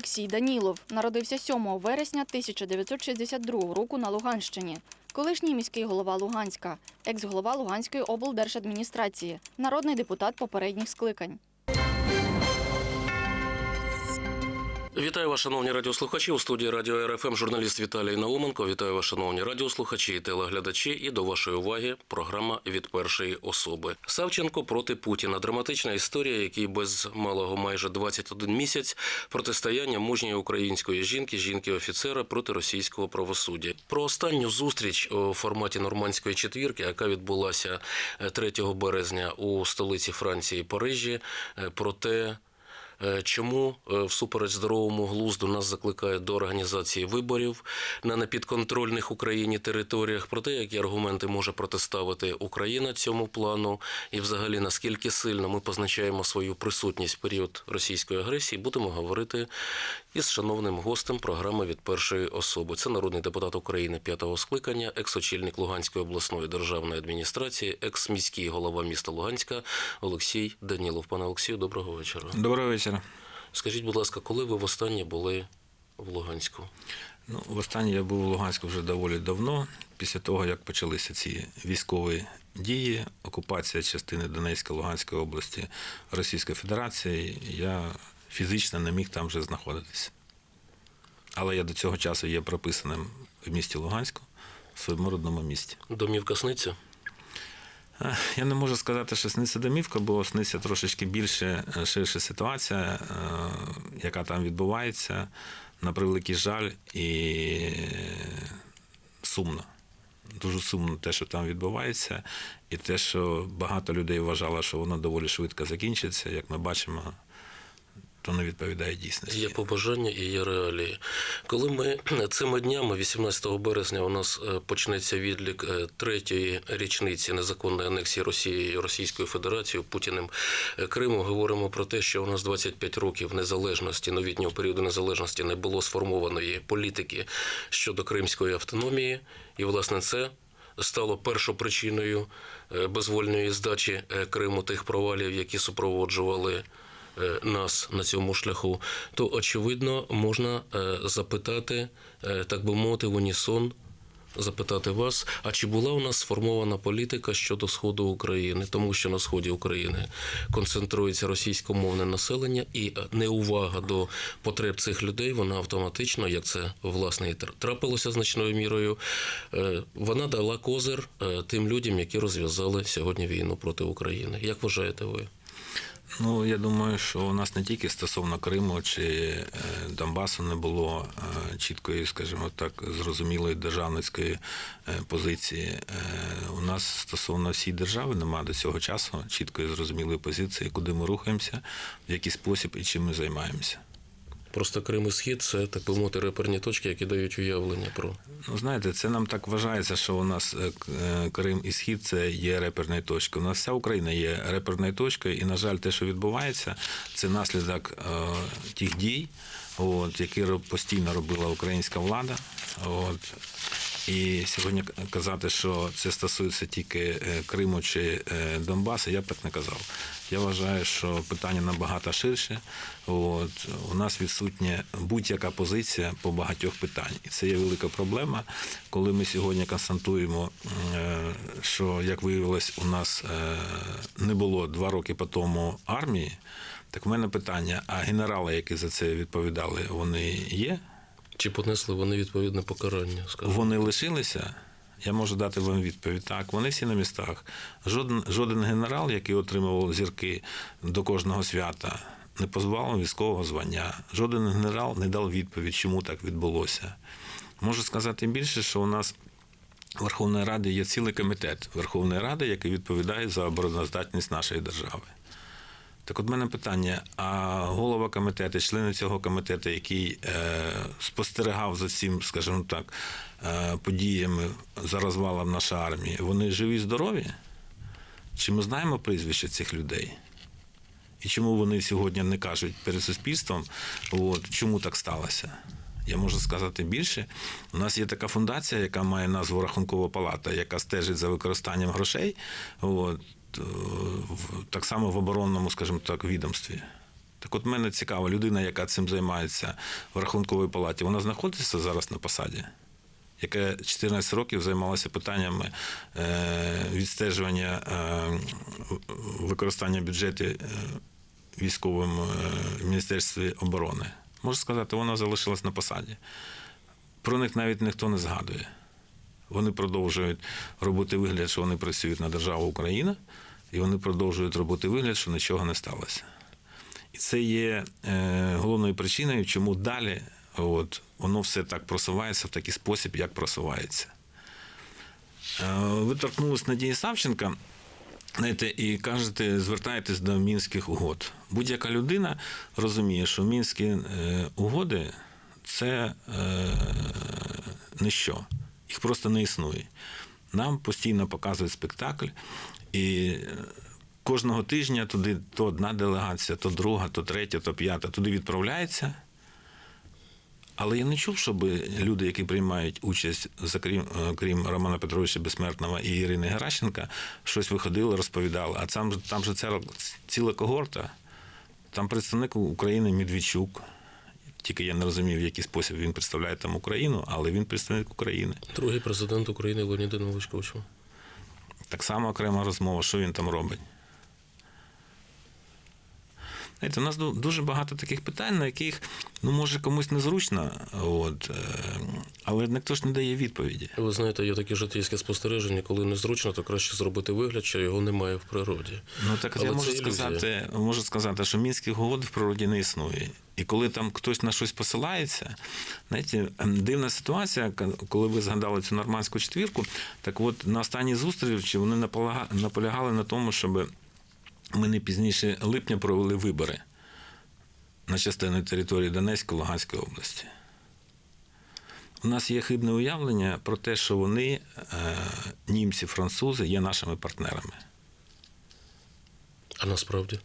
Олексій Данілов народився 7 вересня 1962 року на Луганщині. Колишній міський голова Луганська, екс-голова Луганської облдержадміністрації, народний депутат попередніх скликань. Вітаю вас, шановні радіослухачі. У студії Радіо РФМ журналіст Віталій Науменко. Вітаю вас, шановні радіослухачі і телеглядачі. І до вашої уваги програма від першої особи. Савченко проти Путіна. Драматична історія, якій без малого майже 21 місяць протистояння мужньої української жінки, жінки-офіцера проти російського правосуддя. Про останню зустріч у форматі нормандської четвірки, яка відбулася е, 3 березня у столиці Франції Парижі. е, Про те, Е, Чому е, всупереч здоровому глузду нас закликають до організації виборів на непідконтрольних Україні територіях? Про те, які аргументи може протиставити Україна цьому плану, і взагалі наскільки сильно ми позначаємо свою присутність в період російської агресії, будемо говорити із шановним гостем програми від першої особи. Це народний депутат України п'ятого скликання, екс-очільник Луганської обласної державної адміністрації, екс-міський голова міста Луганська Олексій Данілов. Пане Олексію, доброго вечора. Доброго вечора. Скажіть, будь ласка, коли ви востаннє були в Луганську? Ну, востаннє я був у Луганську вже доволі давно, після того, як почалися ці військові дії, окупація частини Донецької Луганської області Російської Федерації, я фізично не міг там вже знаходитися. Але я до цього часу є прописаним в місті Луганську, в своєму родному місті. Домівка сниться? Я не можу сказати, що сниться домівка, бо сниться трошечки більше е, ширша ситуація, е, яка там відбувається. На превеликий жаль і сумно. Дуже сумно те, що там відбувається, і те, що багато людей вважало, що воно доволі швидко закінчиться, як ми бачимо, то не відповідає дійсності. Є побажання і є реалії. Коли ми цими днями, 18 березня, у нас е, почнеться відлік е, третьої річниці незаконної анексії Росії Російською Федерацією Путіним е, Криму, говоримо про те, що у нас 25 років незалежності, новітнього періоду незалежності не було сформованої політики щодо кримської автономії, і власне це. Стало першопричиною безвольної здачі Криму тих провалів, які супроводжували нас на цьому шляху, то очевидно можна е, запитати, е, так би мовити, в унісон. Запитати вас, а чи була у нас сформована політика щодо сходу України, тому що на сході України концентрується російськомовне населення, і е, неувага до потреб цих людей, вона автоматично, як це власне і тр- трапилося значною мірою, е, вона дала козир е, тим людям, які розв'язали сьогодні війну проти України. Як вважаєте ви? Ну, я думаю, що у нас не тільки стосовно Криму чи е, Донбасу не було е, чіткої, скажімо так, зрозумілої державницької е, позиції. У нас стосовно всієї держави немає до цього часу чіткої зрозумілої позиції, куди ми рухаємося, в який спосіб і чим ми займаємося. Просто Крим і Схід це так би мовити реперні точки, які дають уявлення про Ну, знаєте, це нам так вважається, що у нас е, е, Крим і Схід це є реперною точкою. У нас вся Україна є реперною точкою, і, на жаль, те, що відбувається, це наслідок е, тих дій, от, які постійно робила українська влада. От. І сьогодні казати, що це стосується тільки е, Криму чи е, Донбасу, я б так не казав. Я вважаю, що питання набагато ширше. От у нас відсутня будь-яка позиція по багатьох питань, і це є велика проблема. Коли ми сьогодні констатуємо, е, що як виявилось, у нас не було два роки по тому армії. Так в мене питання: а генерали, які за це відповідали, вони є? Чи понесли вони відповідне покарання? Скажімо. Вони лишилися. Я можу дати вам відповідь. Так, вони всі на містах. Жоден, жоден генерал, який отримував зірки до кожного свята, не позбавив військового звання. Жоден генерал не дав відповідь, чому так відбулося. Можу сказати більше, що у нас в Верховній Раді є цілий комітет Верховної Ради, який відповідає за обороноздатність нашої держави. Так от мене питання: а голова комітету, члени цього комітету, який е, спостерігав за всім, скажімо так, е, подіями за розвалом нашої армії, вони живі, здорові? Чи ми знаємо прізвища цих людей? І чому вони сьогодні не кажуть перед суспільством, от, чому так сталося? Я можу сказати більше. У нас є така фундація, яка має назву Рахункова палата, яка стежить за використанням грошей. От, так само в оборонному, скажімо так, відомстві. Так от мене цікаво, людина, яка цим займається в Рахунковій палаті, вона знаходиться зараз на посаді, яка 14 років займалася питаннями е, відстежування е, використання бюджету е, військовим е, в Міністерстві оборони. Можу сказати, вона залишилась на посаді. Про них навіть ніхто не згадує. Вони продовжують робити вигляд, що вони працюють на державу Україна, і вони продовжують робити вигляд, що нічого не сталося. І це є е, головною причиною, чому далі от, воно все так просувається в такий спосіб, як просувається. Е, ви торкнулись Надії Савченка. Знаєте, і кажете, звертаєтесь до мінських угод. Будь-яка людина розуміє, що мінські е, угоди це е, ніщо. Їх просто не існує. Нам постійно показують спектакль, і е, кожного тижня туди то одна делегація, то друга, то третя, то п'ята, туди відправляється. Але я не чув, щоб люди, які приймають участь, закрім, е, крім Романа Петровича Безсмертного і Ірини Геращенка, щось виходили, розповідали. А там, там же ця ціла когорта, там представник України Медведчук. Тільки я не розумів, в який спосіб він представляє там Україну, але він представник України. Другий президент України Леонід Кучма. Так само окрема розмова, що він там робить. Знаєте, у нас дуже багато таких питань, на яких ну, може комусь незручно, от, е, але ніхто ж не дає відповіді. Ви знаєте, є такі житейські спостереження, коли незручно, то краще зробити вигляд, що його немає в природі. Ну так Але я можу ілюзія. сказати, можу сказати, що мінських угод в природі не існує. І коли там хтось на щось посилається, знаєте, ем, дивна ситуація, коли ви згадали цю нормандську четвірку, так от на останній зустрічі вони наполягали на тому, щоб ми не пізніше липня провели вибори на частини території Донецької Луганської області. У нас є хибне уявлення про те, що вони, е, німці, французи, є нашими партнерами. А насправді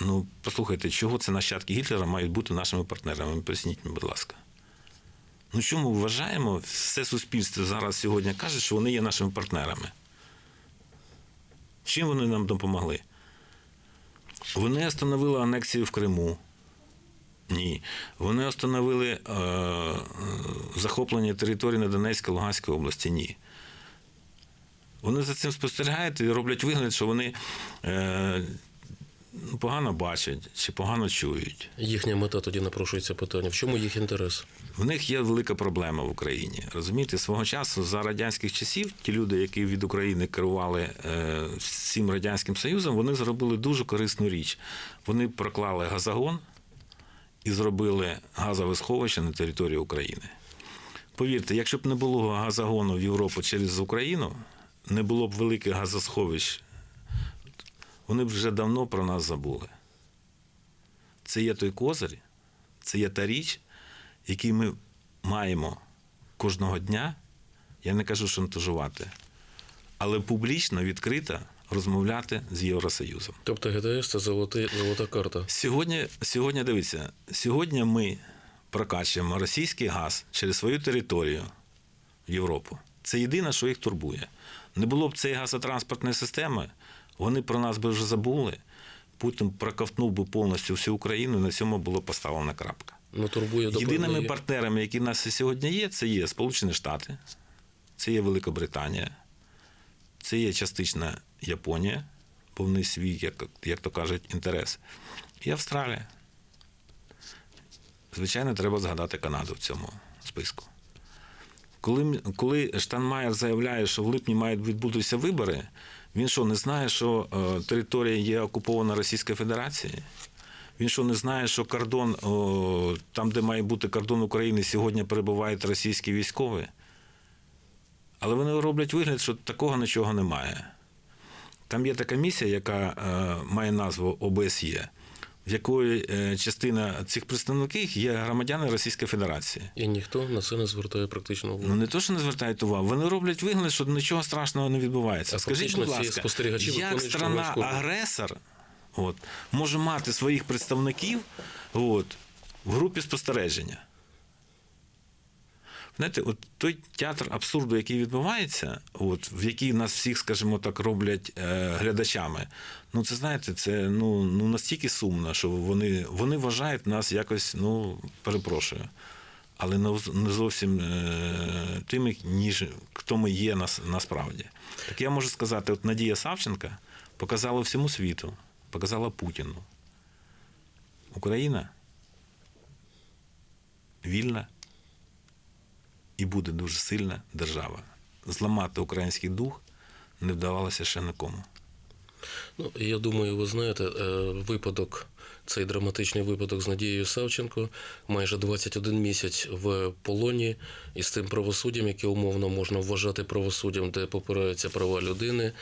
Ну, послухайте, чого це нащадки Гітлера мають бути нашими партнерами? Поясніть мені, будь ласка. Ну, чому ми вважаємо, все суспільство зараз сьогодні каже, що вони є нашими партнерами? Чим вони нам допомогли? Вони остановили анексію в Криму. Ні. Вони остановили е, захоплення території на Донецькій Луганській області. Ні. Вони за цим спостерігають і роблять вигляд, що вони е, погано бачать чи погано чують. їхня мета тоді напрошується питання: в чому їх інтерес? В них є велика проблема в Україні. Розумієте, свого часу за радянських часів ті люди, які від України керували е, всім радянським союзом, вони зробили дуже корисну річ. Вони проклали газогон і зробили газове сховище на території України. Повірте, якщо б не було газогону в Європу через Україну, не було б великих газосховищ, вони б вже давно про нас забули. Це є той козир, це є та річ, який ми маємо кожного дня, я не кажу шантажувати, але публічно, відкрито розмовляти з Євросоюзом. Тобто ГТС це золоти, золота карта. Сьогодні, сьогодні дивіться, сьогодні ми прокачуємо російський газ через свою територію в Європу. Це єдине, що їх турбує. Не було б цієї газотранспортної системи, вони про нас би вже забули. Путін проковтнув би повністю всю Україну, і на цьому було поставлена крапка. Ну, турбує Єдиними партнерами, які в нас сьогодні є, це є Сполучені Штати, це є Великобританія, це є частична Японія, повний свій, як, як то кажуть, інтерес, і Австралія. Звичайно, треба згадати Канаду в цьому списку. Коли, коли Штанмаєр заявляє, що в липні мають відбутися вибори, він що, не знає, що е, територія є окупована Російською Федерацією? Він що не знає, що кордон, там, де має бути кордон України, сьогодні перебувають російські військові? Але вони роблять вигляд, що такого нічого немає. Там є така місія, яка е, має назву ОБСЄ, в якої е, частина цих представників є громадяни Російської Федерації. І ніхто на це не звертає практично увагу. Ну не то, що не звертають увагу, вони роблять вигляд, що нічого страшного не відбувається. А Скажіть, будь ласка, спостерігачі як страна агресор от, може мати своїх представників от, в групі спостереження? Знаєте, от той театр абсурду, який відбувається, от, в який нас всіх, скажімо так, роблять е, глядачами, ну це знаєте, це ну, ну настільки сумно, що вони, вони вважають нас якось, ну, перепрошую. Але не зовсім е, тими, ніж хто ми є нас, насправді. Так я можу сказати, от Надія Савченка показала всьому світу, показала Путіну. Україна вільна і буде дуже сильна держава. Зламати український дух не вдавалося ще нікому. Ну, я думаю, ви знаєте, е, випадок, цей драматичний випадок з Надією Савченко, майже 21 місяць в полоні із тим правосуддям, яке умовно можна вважати правосуддям, де попираються права людини,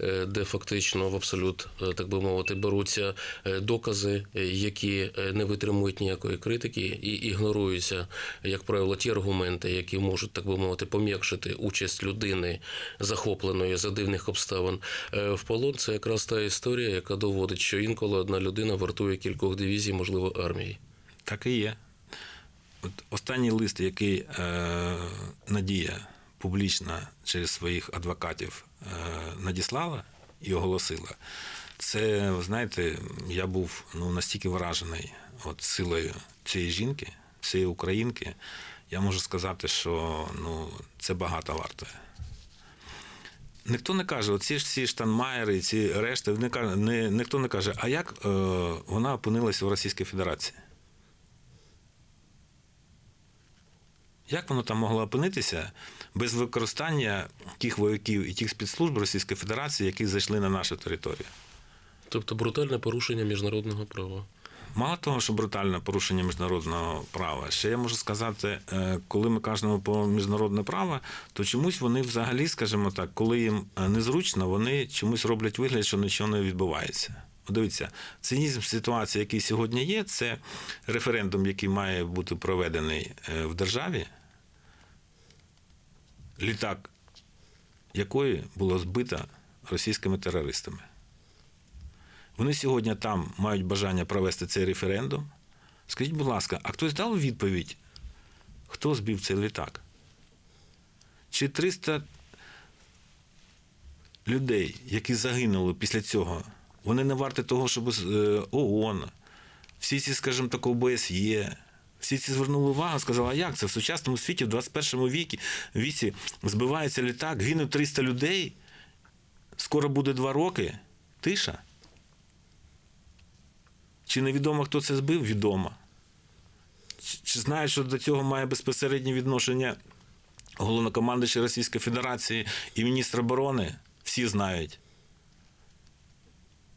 е, де фактично в абсолют, е, так би мовити, беруться е, докази, які не витримують ніякої критики, і ігноруються, як правило, ті аргументи, які можуть, так би мовити, пом'якшити участь людини, захопленої за дивних обставин в полон. Це якраз та історія, яка доводить, що інколи одна людина вартує кількох дивізій, можливо, армії. Так і є. От останній лист, який е, Надія публічно через своїх адвокатів е, надіслала і оголосила, це, знаєте, я був ну, настільки вражений от, силою цієї жінки, цієї українки. Я можу сказати, що ну, це багато вартує. Ніхто не каже, оці ж ці штанмаєри, ці решти, не, не, ніхто не каже, а як е, вона опинилася в Російській Федерації? Як воно там могло опинитися без використання тих вояків і тих спецслужб Російської Федерації, які зайшли на нашу територію? Тобто брутальне порушення міжнародного права. Мало того, що брутальне порушення міжнародного права, ще я можу сказати, е, коли ми кажемо про міжнародне право, то чомусь вони взагалі, скажімо так, коли їм е, незручно, вони чомусь роблять вигляд, що нічого не відбувається. Дивіться, цинізм ситуації, який сьогодні є, це референдум, який має бути проведений е, в державі, літак якої було збито російськими терористами. Вони сьогодні там мають бажання провести цей референдум. Скажіть, будь ласка, а хтось дав відповідь, хто збив цей літак? Чи 300 людей, які загинули після цього, вони не варті того, щоб е, ООН, всі ці, скажімо так, ОБСЄ, всі ці звернули увагу, сказали, а як це в сучасному світі, в 21 віці, віці збивається літак, гинуть 300 людей, скоро буде два роки, тиша. Чи невідомо, хто це збив? Відомо. Чи- знають, що до цього має безпосереднє відношення головнокомандуючий Російської Федерації і міністр оборони? Всі знають.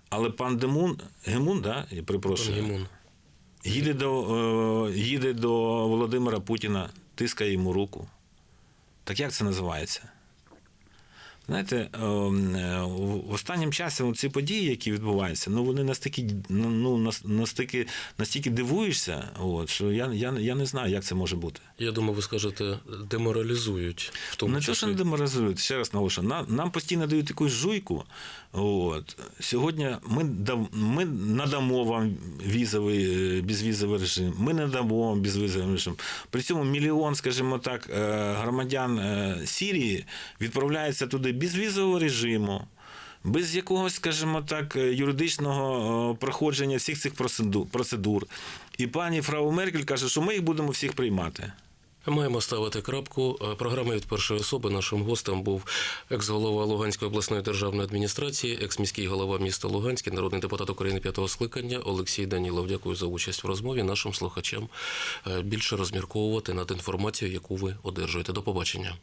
Але пан Демун, Гемун, да? я Пан перепрошую, Гімон. їде до, е, їде до Володимира Путіна, тискає йому руку. Так як це називається? Знаєте, е, е, в останнім часі ці події, які відбуваються, ну вони настільки, ну, настільки, настільки дивуєшся, от, що я, я, я не знаю, як це може бути. Я думаю, ви скажете, деморалізують в тому Не те, що не деморалізують, ще раз наголошую, нам, нам постійно дають якусь жуйку. От. Сьогодні ми, дав, ми надамо вам візовий, е, безвізовий режим, ми не дамо вам безвізовий режим. При цьому мільйон, скажімо так, е, громадян Сірії відправляється туди без візового режиму. Без якогось, скажімо так, е, юридичного е, проходження всіх цих процеду- процедур. І пані Фрау Меркель каже, що ми їх будемо всіх приймати. Маємо ставити крапку. Е, Програма від першої особи. Нашим гостем був екс-голова Луганської обласної державної адміністрації, екс-міський голова міста Луганський, народний депутат України п'ятого скликання Олексій Данілов. Дякую за участь в розмові. Нашим слухачам більше розмірковувати над інформацією, яку ви одержуєте. До побачення.